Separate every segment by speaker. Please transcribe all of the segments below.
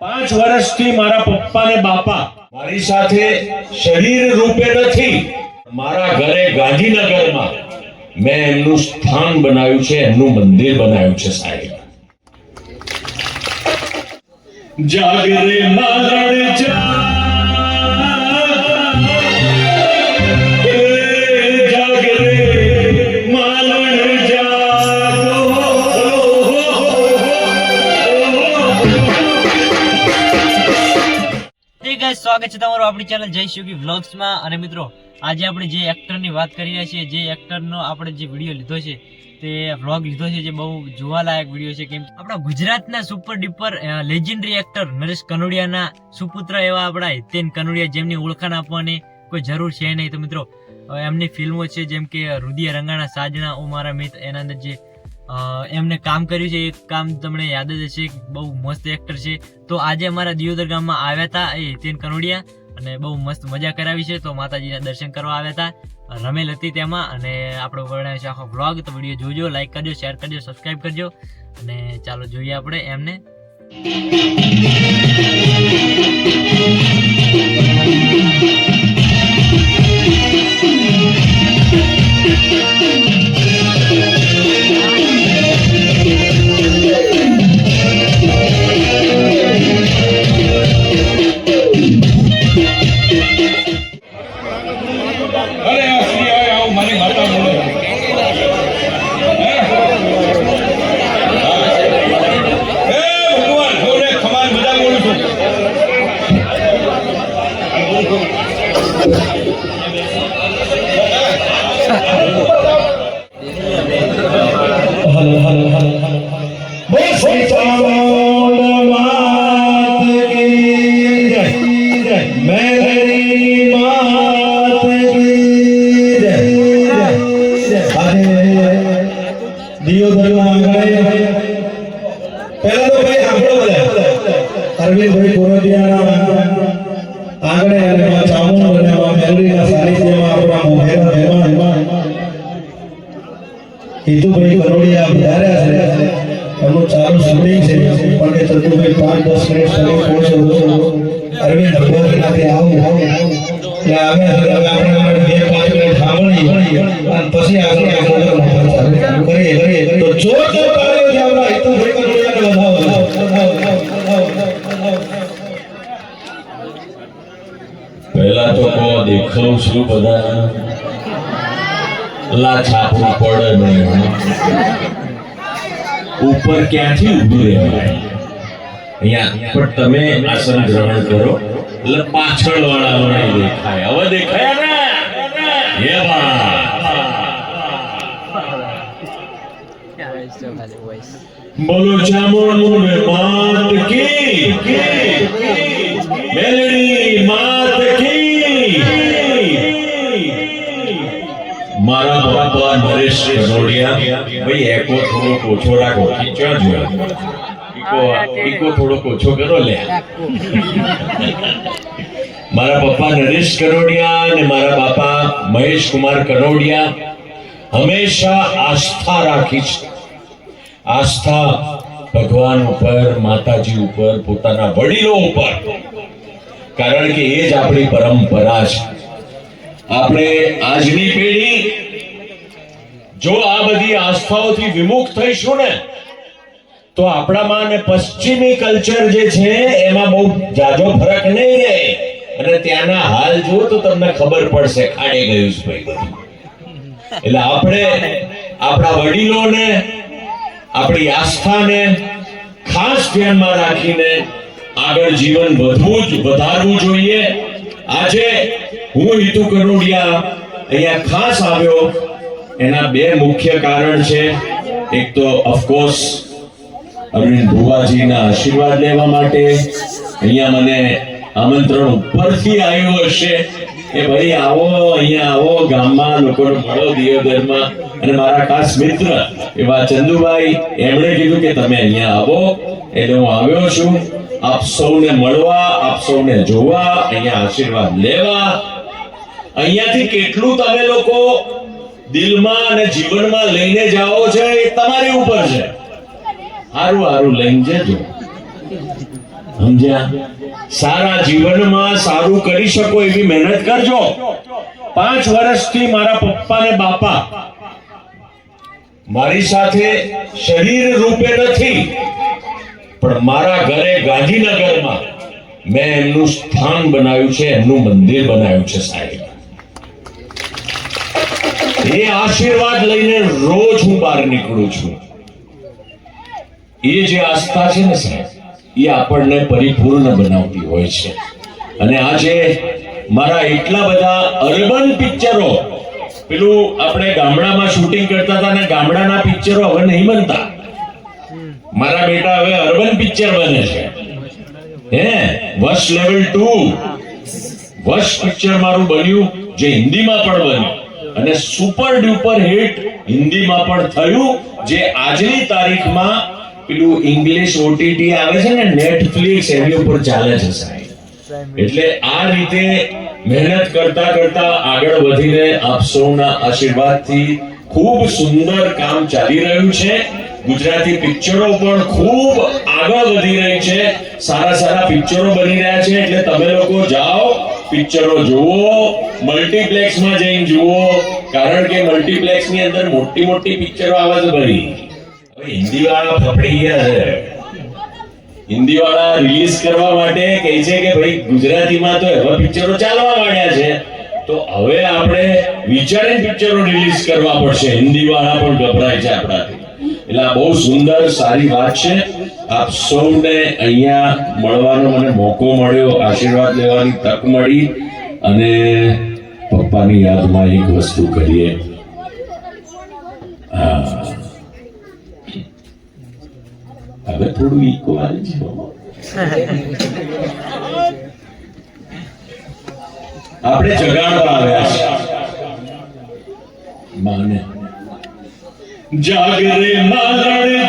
Speaker 1: પાંચ વર્ષથી મારા પપ્પા ને બાપા મારી સાથે શરીર રૂપે નથી, મારા ઘરે ગાંધીનગરમાં મેં એમનું સ્થાન બનાવ્યું છે, એમનું મંદિર બનાવ્યું છે સાહેબ. જાગરે મારણ
Speaker 2: ગાઈસ સ્વાગત છે તમારું આપણી ચેનલ જય શ્યુકી વ્લોગ્સમાં અને મિત્રો, આજે આપણે જે એક્ટરની વાત કરી રહ્યા છીએ, જે એક્ટરનો આપણે જે વીડિયો લીધો છે, તે વ્લોગ લીધો છે, જે બહુ જોવાલાયક વીડિયો છે. કેમ આપણા ગુજરાતના super duper legendary actor Naresh કનોડિયાના સુપુત્ર એવા આપણા હિતેન કનોડિયા, જેમની ઓળખાણ આપવાની કોઈ જરૂર છે નહીં. તો મિત્રો એમની ફિલ્મો છે, જેમ કે રુદિય રંગાણા સાજના ઓ મારા મિત, એના અંદર જે એમને કામ કર્યું છે. એક કામ તમને યાદ જ હશે બહુ મસ્ત એક્ટર છે. તો આજે અમારા દિયોદર ગામમાં આવ્યા હતા એ હિતેન કનોડિયા અને બહુ મસ્ત મજા કરાવી છે. તો માતાજીના દર્શન કરવા આવ્યા હતા. રમેલ હતી તેમાં અને આપણો વર્ણવ્યો છે આખો બ્લોગ તો વીડિયો જોજો લાઈક કરજો શેર કરજો સબસ્ક્રાઈબ કરજો. અને ચાલો જોઈએ આપણે એમને.
Speaker 1: અરે
Speaker 3: અરવિંદભાઈ કોરડિયાના આંગણે અને મા ચામુંડ અને મા મેલડીના સાનિધ્યમાં આપણા મોહેરા મહેમાન હિતુભાઈ કરોડિયા વધાર્યા છે. એમનું ચાલુ શૂટિંગ છે. પણ કે ચતુભાઈ પાંચ દસ મિનિટ સુધી પહોંચે અરવિંદ ભગવતનાથી આવું એટલે આવે આપણે બે પાંચ મિનિટ સાંભળી અને પછી આગળ તો
Speaker 1: દેખાવ છું બધા? લા પડે નહીં ઉપર ક્યાંથી ઊભું રહેવાય? તમે આસન ગ્રહણ કરો. એટલે પાછળ વાળા વાળા દેખાય. હવે દેખાય ને? એ બોલો ચામુંડ માત નરેશ કનોડિયા ભાઈ એકો થોડો ઓછો રાખો. ક્યાં જોયો ઈકો ઈકો થોડો ઓછો કરો લે. મારા પપ્પા નરેશ કનોડિયા અને મારા બાપા મહેશ કુમાર કનોડિયા હંમેશા આસ્થા રાખી છે. આસ્થા ભગવાન ઉપર માતાજી ઉપર પોતાના વડીલો ઉપર. કારણ કે એ જ આપણી પરંપરા છે. આપણે આજની પેઢી જો આ બધી આસ્થાઓથી વિમુખ થઈશું ને, તો આપણામાં અને પશ્ચિમી કલ્ચર જે છે, એમાં બહુ જાજો ફરક નહીં રહે. અને ત્યાંના હાલ જુઓ તો તમને ખબર પડશે, ખાડે ગયું છે ભાઈ બધું. એટલે આપણે, આપણા વડીલોને, આપણી આસ્થાને ખાસ ધ્યાનમાં રાખીને આગળ જીવન વધવું જ, વધારવું જોઈએ. આજે હું હિતુ કનોડિયા અહીંયા ખાસ આવ્યો. એના બે મુખ્ય કારણ છે. એક તો ઓફકોર્સ અરવિંદ ભુવાજીના આશીર્વાદ લેવા માટે. અહીંયા મને આમંત્રણ ઉપરથી આવ્યું હશે કે ભાઈ, આવો, અહીંયા આવો, ગામમાં લોકોને મળો દિયોદરમાં. અને મારા ખાસ મિત્ર એવા ચંદુભાઈ, એમણે કીધું કે તમે અહીંયા આવો. એટલે હું આવ્યો છું. આપ સૌને મળવા, આપ સૌને જોવા, અહીંયા આશીર્વાદ લેવા. અહીંયાથી કેટલું તમે લોકો દિલમાં અને જીવનમાં લઈને જાઓ છે એ તમારી ઉપર છે. હારું હારું, લઈને જજો. સમજ્યા? સારા જીવનમાં સારું કરી શકો એવી મહેનત કરજો. પાંચ વર્ષથી મારા પપ્પા ને બાપા મારી સાથે શરીર રૂપે નથી, પણ મારા ઘરે ગાંધીનગરમાં મેં એમનું સ્થાન બનાવ્યું છે, એમનું મંદિર બનાવ્યું છે સાહેબ. એ આશીર્વાદ લઈને રોજ હું બહાર નીકળું છું. એ જે આસ્થા છે ને સાહેબ, એ આપણને પરિપૂર્ણ બનાવતી હોય છે. અને આજે મારા એટલા બધા અર્બન પિક્ચરો, પેલું આપણે ગામડામાં શૂટિંગ કરતા હતા અને ગામડાના પિક્ચરો હવે નહીં બનતા. મારા બેટા હવે અર્બન પિક્ચર બને છે. હે, વર્ષ લેવલ ટુ. વર્ષ પિક્ચર મારું બન્યું, જે હિન્દીમાં પણ બન્યું. અને સુપર ડ્યુપર હિટ હિન્દીમાં પણ થયું, જે આજની તારીખમાં પેલું ઇંગ્લિશ ઓટીટી આવે છે ને નેટફ્લિક્સ એની ઉપર ચાલે છે સાહેબ. એટલે આ રીતે મહેનત કરતા કરતા આગળ વધીને આપ સૌના આશીર્વાદથી ખૂબ સુંદર કામ ચાલી રહ્યું છે. ગુજરાતી પિક્ચરો પણ ખૂબ આગળ વધી રહી છે. સારા સારા પિક્ચરો બની રહ્યા છે. એટલે તમે લોકો જાઓ પિક્ચરો જુઓ, મલ્ટીપ્લેક્સમાં જઈને જુઓ, કારણ કે મલ્ટીપ્લેક્સની અંદર મોટી મોટી પિક્ચરો આવે છે ભરી હવે હિન્દી વાળા ફફડી ગયા છે. હિન્દી વાળા રિલીઝ કરવા માટે કહે છે કે ભાઈ, ગુજરાતીમાં તો એવા પિક્ચરો ચાલવા માંડ્યા છે. તો હવે આપણે વિચારીને પિક્ચરો રિલીઝ કરવા પડશે. હિન્દી વાળા પણ ગભરાય છે આપણાથી. એટલે આ બહુ સુંદર, સારી વાત છે. આપ સૌને અહીંયા મળવાનો મને મોકો મળ્યો, આશીર્વાદ લેવાની તક મળી અને પપ્પાની યાદમાં એક વસ્તુ કરીએ. હવે થોડું છે. આપણે જગાડવા આવ્યા છે. માને. જાગરે માલણ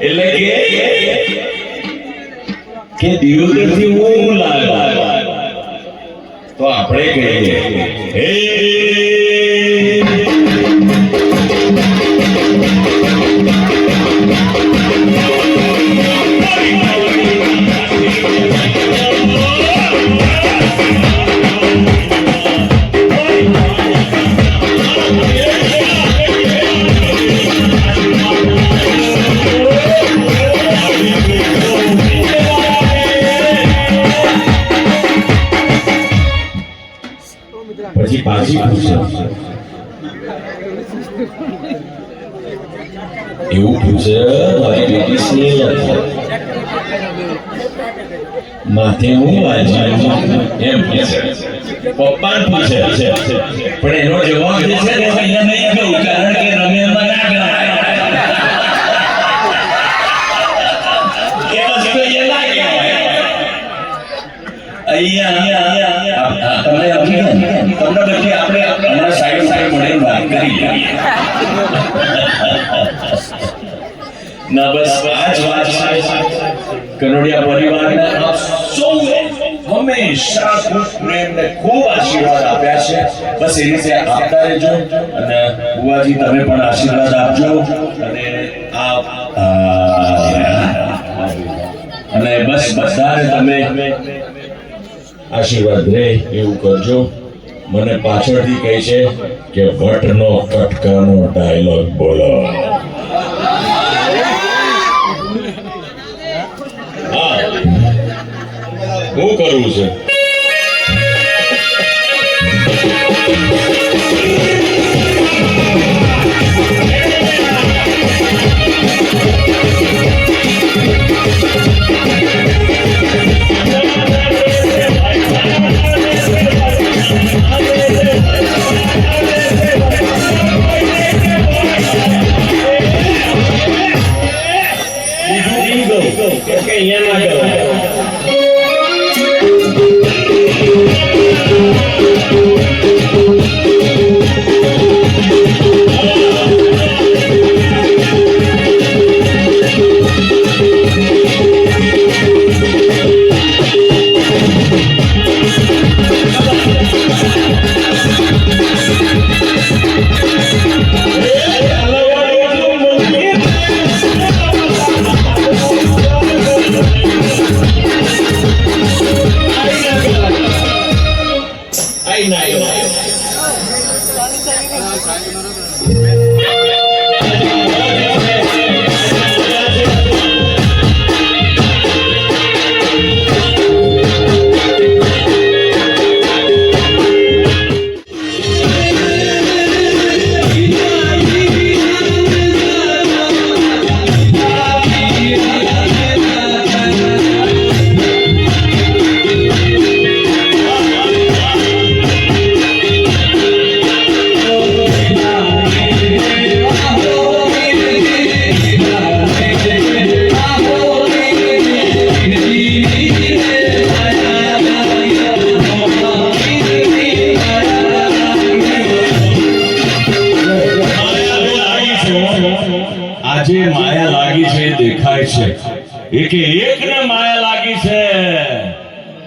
Speaker 1: એટલે કે કે દિયોદરથી હું તો આપણે કહીએ હે પછી પાછી પૂછે એવું પૂછે મારી બેટી સ્નેહ માથે હું વાંચી એમ કે છે પપ્પા પૂછે પણ એનો જવાબ જે છે ને અહીંયા નહીં કહું કારણ કે રમેશમાં ના ગણાય એ વસ્તુ અહીંયા ના કહેવાય અહીંયા અહીંયા તમને તમને પછી આપણે હમણાં સાઈડ સાઈડ મળીને વાત કરી લઈએ ના, બસ, આ વાત છે. કનોડિયા પરિવારના સૌએ હંમેશા ખૂબ પ્રેમ ને ખૂબ આશીર્વાદ આપ્યા છે. બસ એ રીતે આપતા રહેજો અને બુવાજી, તમે પણ આશીર્વાદ આપજો. અને આપ અને બસ બધાને તમે આશીર્વાદ રહે એવું કરજો. મને પાછળથી કહે છે કે ભટ્ટનો કટકાનો ડાયલોગ બોલો. હા. હું કરું છું?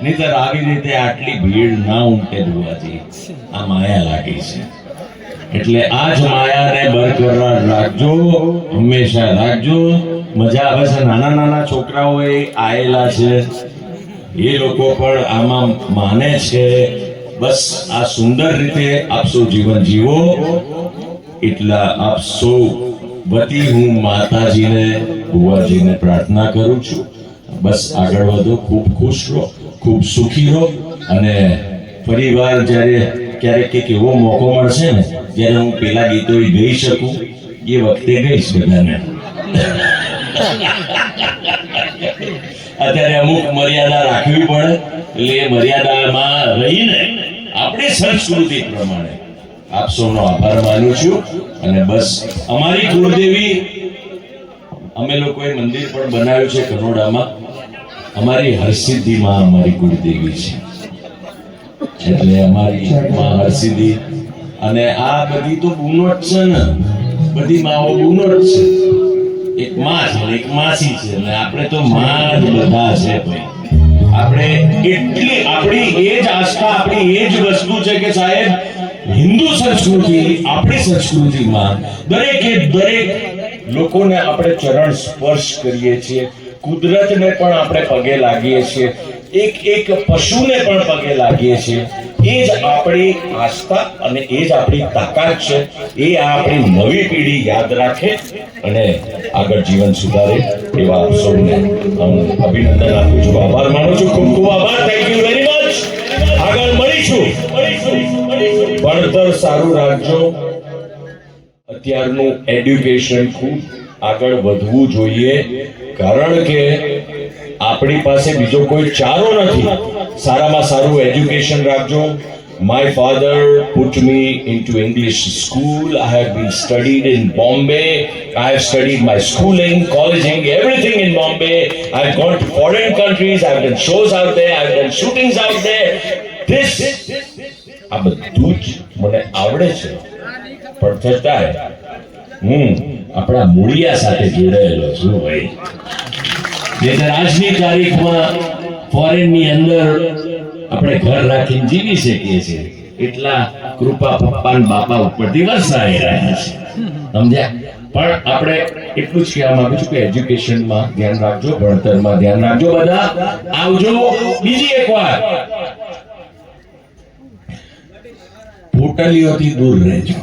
Speaker 1: નહીતર આવી રીતે આટલી ભીડ ના ઉમટે જોવાથી આ માયા લાગી છે. એટલે આ જ માયાને બરકરાર રાખજો, હંમેશા રાખજો. મજા આવે છે. નાના નાના છોકરાઓ એ આયેલા છે. એ લોકો પણ આમાં માને છે. બસ આ સુંદર રીતે આપ સૌ જીવન જીવો. એટલા આપ સૌ વતી હું માતાજીને, ભુવાજીને પ્રાર્થના કરું છું. બસ આગળ વધો. ખૂબ ખુશ રહો. ખૂબ સુખી રહો અને ફરી વાર જ્યારે ક્યારેક એક એવો મોકો મળશે ને, જ્યારે હું પેલા ગીતો ગઈ શકું, એ વખતે ગઈશ બધાને. અત્યારે અમુક મર્યાદા રાખવી પડે, એટલે એ મર્યાદામાં રહીને આપણે સંસ્કૃતિ પ્રમાણે આપ સૌનો આભાર માનું છું. અને બસ અમારી કુળદેવી, અમે લોકોએ મંદિર પણ બનાવ્યું છે કનોડામાં. અમારી હરસિદ્ધિમાં અમારી કુળદેવી છે. એટલે અમારી માં હરસિદ્ધિ અને આ બધી તો બૂનો જ છે ને, બધી માઓ બૂનો જ છે. એક માં છે એક માસી છે ને આપણે તો માં જ બધા છે ભાઈ. આપણે એટલી આપણી એ જ આસ્થા, આપણી એ જ વસ્તુ છે કે સાહેબ, હિન્દુ સંસ્કૃતિ, આપણી સંસ્કૃતિમાં દરેકે દરેક લોકોને આપણે ચરણ સ્પર્શ કરીએ છીએ. કુદરતને પણ આપણે પગે લાગીએ છીએ. એક એક પશુને પણ પગે લાગીએ છીએ. એ જ આપણી આસ્થા અને એ જ આપણી તાકાત છે. એ આપણી નવી પેઢી યાદ રાખે અને આગળ જીવન સુધારે એવા આપ સૌને હું અભિનંદન આપું છું. આભાર માનું છું. ખૂબ ખૂબ આભાર. થેન્ક યુ વેરી મચ આગળ મળીશું. ભણતર સારું રાખજો. અત્યારનું એડ્યુકેશન ખૂબ આગળ વધવું જોઈએ કારણ કે આપણી પાસે બીજો કોઈ ચારો નથી સારામાં સારું એજ્યુકેશન રાખજો My father put me into English school. I have been studied in Bombay. I have studied my schooling, colleging, everything in Bombay. I've gone to foreign countries. I've done shows out there. I've done shootings out there. This આ બધું જ મને આવડે છે પણ છતાંય હું આપણા મૂળિયા સાથે જોડાયેલો છું ભાઈ. જે આજની તારીખમાં ફોરેનની અંદર આપણે ઘર રાખીને જીવી શકીએ છીએ. એટલા કૃપા પપ્પા બાપા ઉપરથી વરસાઈ રહ્યા છે. સમજ્યા? પણ આપણે એટલું જ કહેવા માંગુ છું કે એજ્યુકેશનમાં ધ્યાન રાખજો, ભણતરમાં ધ્યાન રાખજો બધા. આવજો બીજી એક વાર પોટલીઓથી દૂર રહેજો.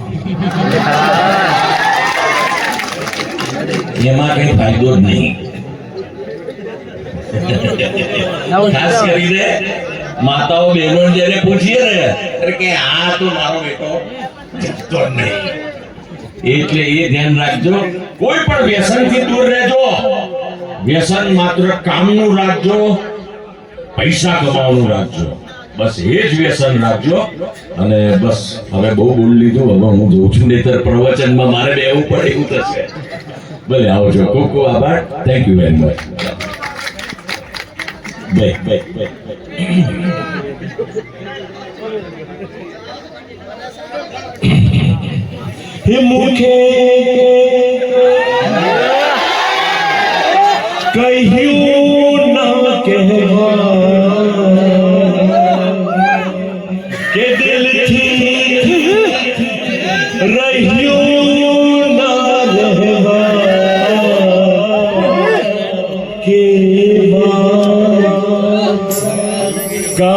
Speaker 1: એમાં કઈ ફાયદો જ નહીં. ખાસ કરીને માતાઓ બહેનો જયારે પૂછીએ ને કે આ તો મારો બેટો જતો નહીં. એટલે એ ધ્યાન રાખજો કોઈ પણ વ્યસનથી દૂર રહેજો. વ્યસન માત્ર કામનું રાખજો પૈસા કમાવાનું રાખજો. બસ એ જ વ્યસન રાખજો. અને બસ હવે બહુ બોલ લીધું હવે હું જોઉં છું નહીતર પ્રવચનમાં મારે બેવું પડે એવું થશે. ભલે આવજો ખૂબ ખૂબ આભાર થેન્ક યુ વેરી મચ બે બે બે હે મુખે કહ્યું ના કહેવા